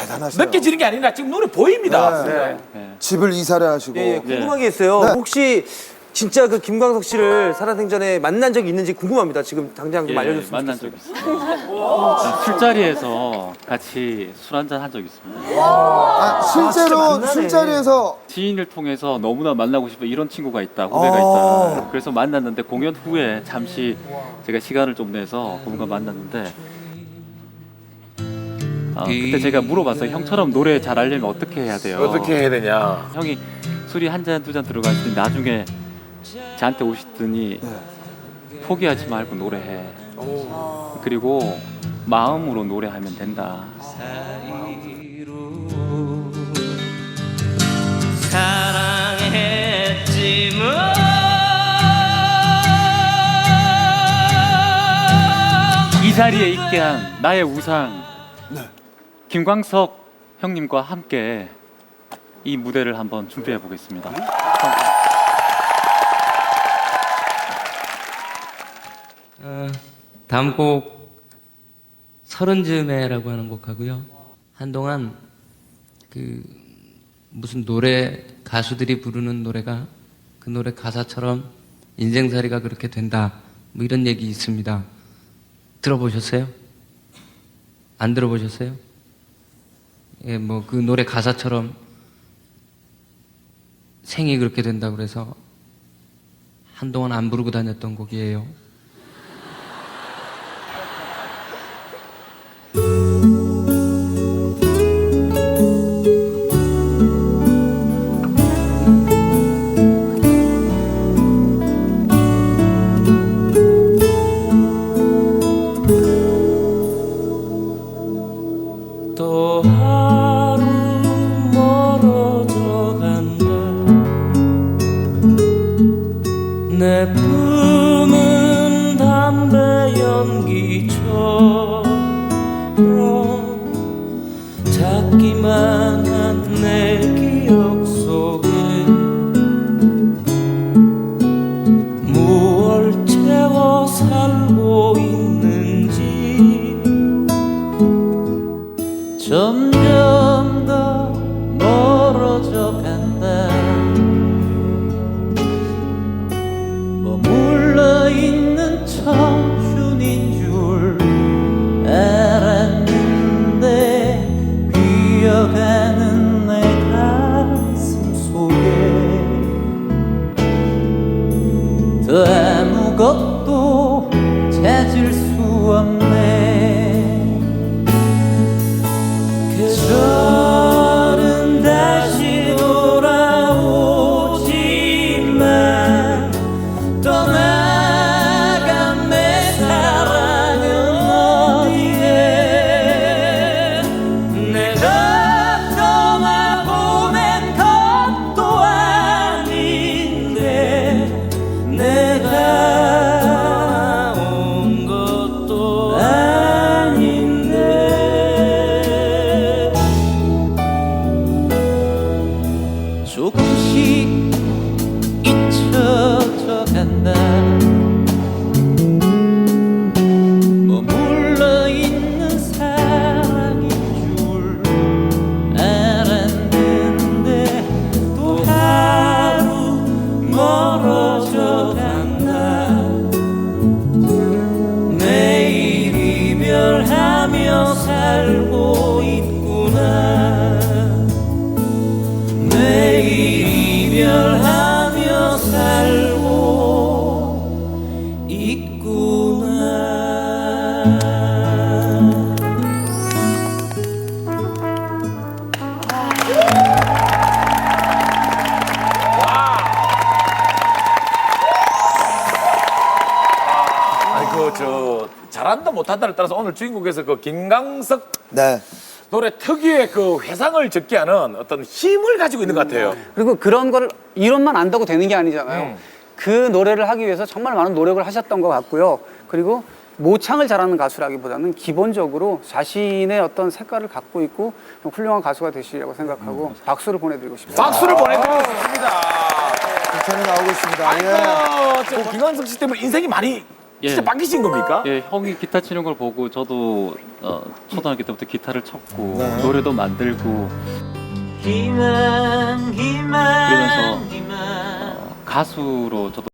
대단하시네요. 느껴지는 게 아니라 지금 눈에 보입니다. 네. 집을 이사를 하시고 예, 예, 궁금한 게 있어요. 네. 혹시 진짜 그 김광석 씨를 살아생전에 만난 적이 있는지 궁금합니다. 지금 당장 좀 예, 알려줬으면 만난. 적 있습니다. 술자리에서 같이 술 한잔 한 적 있습니다. 아, 실제로 만나네. 술자리에서 지인을 통해서 너무나 만나고 싶어 이런 친구가 있다, 후배가 아. 있다. 그래서 만났는데 공연 후에 잠시 제가 시간을 좀 내서 그분과 만났는데 아, 그때 제가 물어봤어요. 형처럼 노래 잘 하려면 어떻게 해야 돼요? 어떻게 해야 되냐? 형이 술이 한 잔 두잔때 나중에 저한테 오시더니 포기하지 말고 노래해. 그리고 마음으로 노래하면 된다. 이 자리에 있게 한 나의 우상 김광석 형님과 함께 이 무대를 한번 준비해 보겠습니다. 어, 다음 곡 서른 즈음에라고 하는 곡하고요. 한동안 그 무슨 노래 가수들이 부르는 노래가 그 노래 가사처럼 인생살이가 그렇게 된다. 뭐 이런 얘기 있습니다. 들어보셨어요? 안 들어보셨어요? 예, 뭐 그 노래 가사처럼 생이 그렇게 된다 그래서 한동안 안 부르고 다녔던 곡이에요. 내 품은 담배 연기처럼 작기만 아무것도 찾을 수 없네. 계절은 다시 돌아오지만 떠나간 내 사랑은 어디에? 내가 떠나보낸 것도 아닌데 내 彫刻し 한다 못한다를 따라서 오늘 주인공께서 그 김광석 네. 노래 특유의 그 회상을 적게 하는 어떤 힘을 가지고 있는 것 같아요. 그리고 그런 거를 이론만 안다고 되는 게 아니잖아요. 그 노래를 하기 위해서 정말 많은 노력을 하셨던 것 같고요. 그리고 모창을 잘하는 가수라기보다는 기본적으로 자신의 어떤 색깔을 갖고 있고 좀 훌륭한 가수가 되시리라고 생각하고 박수를 보내드리고 싶습니다. 박수를 보내드리겠습니다. 괜찮이 나오고 있습니다. 아이고, 예. 저 김광석 씨 때문에 인생이 많이 예. 진짜 바뀌신 겁니까? 예, 형이 기타 치는 걸 보고 저도 어, 초등학교 때부터 기타를 쳤고 네. 노래도 만들고 희망 희망 그러면서 희망 어, 가수로 저도